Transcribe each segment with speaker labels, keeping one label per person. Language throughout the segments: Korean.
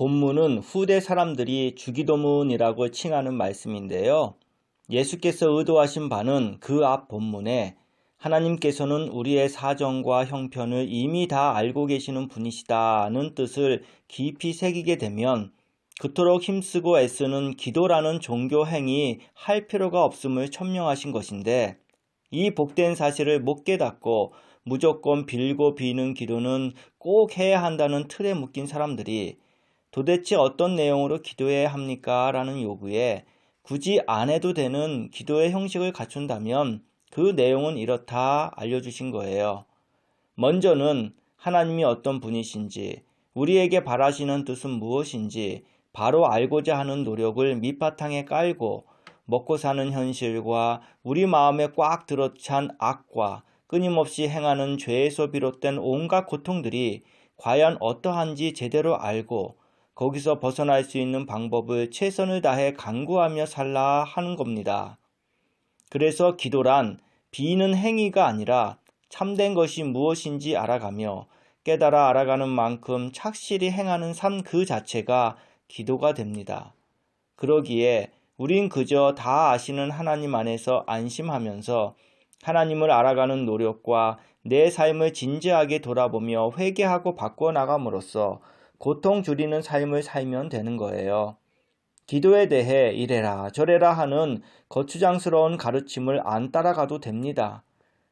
Speaker 1: 본문은 후대 사람들이 주기도문이라고 칭하는 말씀인데요. 예수께서 의도하신 바는 그 앞 본문에 하나님께서는 우리의 사정과 형편을 이미 다 알고 계시는 분이시다는 뜻을 깊이 새기게 되면 그토록 힘쓰고 애쓰는 기도라는 종교 행위 할 필요가 없음을 천명하신 것인데 이 복된 사실을 못 깨닫고 무조건 빌고 비는 기도는 꼭 해야 한다는 틀에 묶인 사람들이 도대체 어떤 내용으로 기도해야 합니까? 라는 요구에 굳이 안 해도 되는 기도의 형식을 갖춘다면 그 내용은 이렇다 알려주신 거예요. 먼저는 하나님이 어떤 분이신지, 우리에게 바라시는 뜻은 무엇인지 바로 알고자 하는 노력을 밑바탕에 깔고 먹고 사는 현실과 우리 마음에 꽉 들어찬 악과 끊임없이 행하는 죄에서 비롯된 온갖 고통들이 과연 어떠한지 제대로 알고 거기서 벗어날 수 있는 방법을 최선을 다해 강구하며 살라 하는 겁니다. 그래서 기도란 비는 행위가 아니라 참된 것이 무엇인지 알아가며 깨달아 알아가는 만큼 착실히 행하는 삶 그 자체가 기도가 됩니다. 그러기에 우린 그저 다 아시는 하나님 안에서 안심하면서 하나님을 알아가는 노력과 내 삶을 진지하게 돌아보며 회개하고 바꿔나감으로써 고통 줄이는 삶을 살면 되는 거예요. 기도에 대해 이래라 저래라 하는 거추장스러운 가르침을 안 따라가도 됩니다.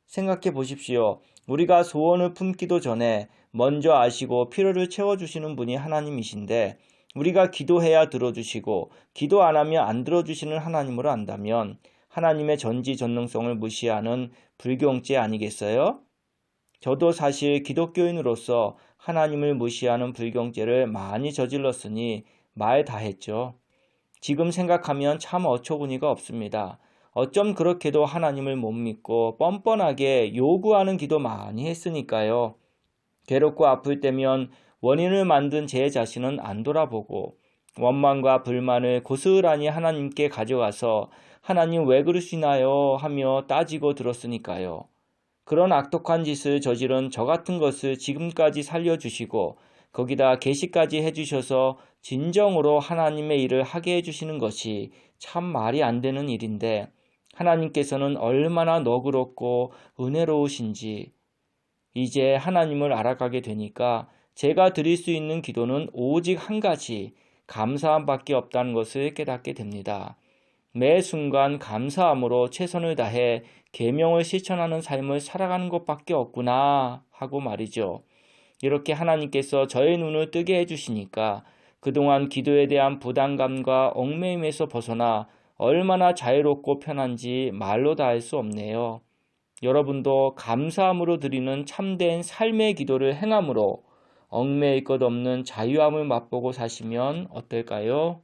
Speaker 1: 생각해 보십시오. 우리가 소원을 품기도 전에 먼저 아시고 필요를 채워주시는 분이 하나님이신데 우리가 기도해야 들어주시고 기도 안 하면 안 들어주시는 하나님으로 안다면 하나님의 전지전능성을 무시하는 불경죄 아니겠어요? 저도 사실 기독교인으로서 하나님을 무시하는 불경죄를 많이 저질렀으니 말 다 했죠. 지금 생각하면 참 어처구니가 없습니다. 어쩜 그렇게도 하나님을 못 믿고 뻔뻔하게 요구하는 기도 많이 했으니까요. 괴롭고 아플 때면 원인을 만든 제 자신은 안 돌아보고 원망과 불만을 고스란히 하나님께 가져가서 하나님 왜 그러시나요? 하며 따지고 들었으니까요. 그런 악독한 짓을 저지른 저 같은 것을 지금까지 살려주시고 거기다 계시까지 해주셔서 진정으로 하나님의 일을 하게 해주시는 것이 참 말이 안 되는 일인데 하나님께서는 얼마나 너그럽고 은혜로우신지 이제 하나님을 알아가게 되니까 제가 드릴 수 있는 기도는 오직 한 가지 감사함밖에 없다는 것을 깨닫게 됩니다. 매 순간 감사함으로 최선을 다해 계명을 실천하는 삶을 살아가는 것밖에 없구나 하고 말이죠. 이렇게 하나님께서 저의 눈을 뜨게 해주시니까 그동안 기도에 대한 부담감과 얽매임에서 벗어나 얼마나 자유롭고 편한지 말로 다할수 없네요. 여러분도 감사함으로 드리는 참된 삶의 기도를 행함으로 얽매일 것 없는 자유함을 맛보고 사시면 어떨까요?